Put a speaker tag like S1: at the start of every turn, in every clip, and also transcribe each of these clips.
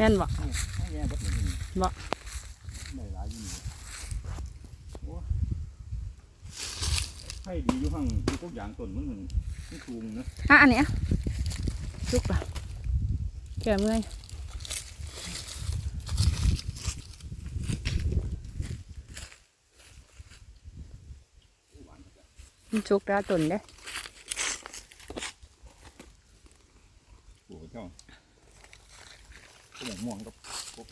S1: แม่นบ่
S2: ให้แง่เบดหนึ่ง
S1: บ่
S2: ได้หลายอยู่นี่โอ้ให้ดีอยู่หั่งอยู่ทุกอย่างต้นมันมันมันสูงนะ
S1: อะอันเนี้ยลุกป่ะแก่เมื่อยมันชุกแล้วตุนเด้
S2: โอ้เจ้าก็ หมม่วงกับกบ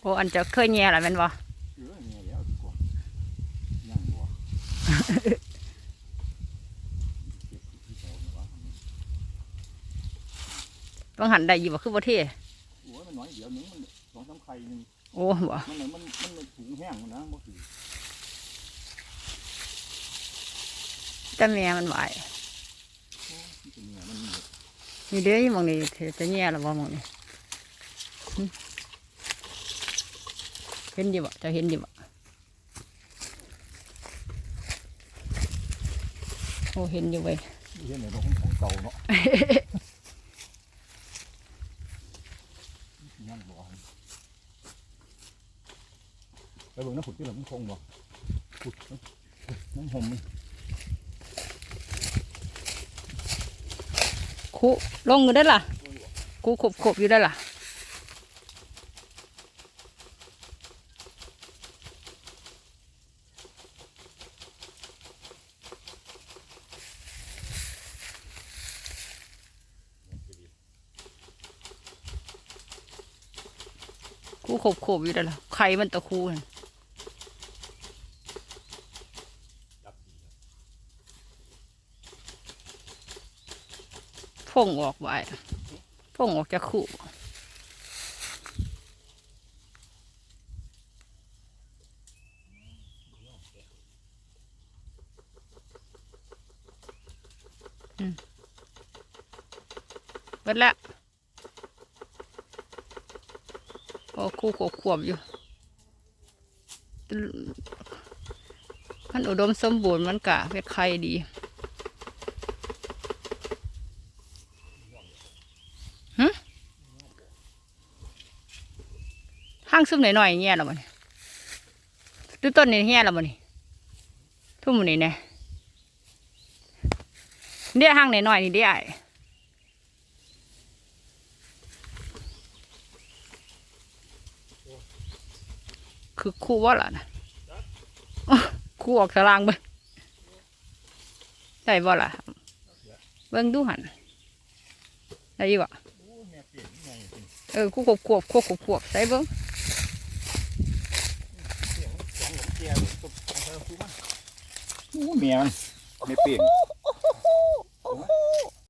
S1: โอ้อันจะเคยแย่หรอแม่นบ่
S2: เออแง่แล้วดีกว่าย่างบัวเก็บที่เจ้าเนี่ยว่า
S1: ต้องหันได้อยู่บ่คือบ่เท่
S2: โอ้ยมันน้อยเดียวหนึงมันสองสามไข่หนึง
S1: โอ้บ่
S2: มันน่ะมันมันมันถุงแห้งนะบ่ถือ
S1: แต่แม่มันไหว
S2: มันเป็นเนื้อมันมี
S1: นี่เด้อหมองนี้จะแย่หรอบ่หมองนี้หึเห็นอยู่บ่จะเห็นอยู่บ่โอ้เห็นอยู่เว้ย
S2: เห็นในโรงของเก่าเนาะย่างบัวไปเบิ่งน้ำผุดที่เรามันคงบ่ผุดน้ำหอมมัน
S1: คุลงอยู่ได้ล่ะกูขบขบอยู่ได้ล่ะกูขบขบอยู่ได้ล่ะไข่มันตะคูนั่น
S2: ยับดีครับ
S1: ฟงออกไว้ฟงออกจากคู่เบิดละโอ้คู่ขวบขวบอยู่ มันอุดมสมบูรณ์มันกะเป็นไข่ดี ห้างซุ่มหน่อยๆเงี้ยหรอมันดูต้นนี่เงี้ยหรอมันทุ่มอนี่เนี่ยเดี๋ยวห้างหน่อยๆนี่เดี๋ยวไอ้คือคู่ว่าล่ะนะคู่ออกตารางเบิ้งได้บ่ล่ะเบิ้งดูหันได้อยี่บ่
S2: โอ้แม่เปลี่ยนยังไงเอ
S1: อคู่ขวบขวบคู่ขวบขวบใส่เบิ้ง
S2: เมียมันไม่เปลี่ยน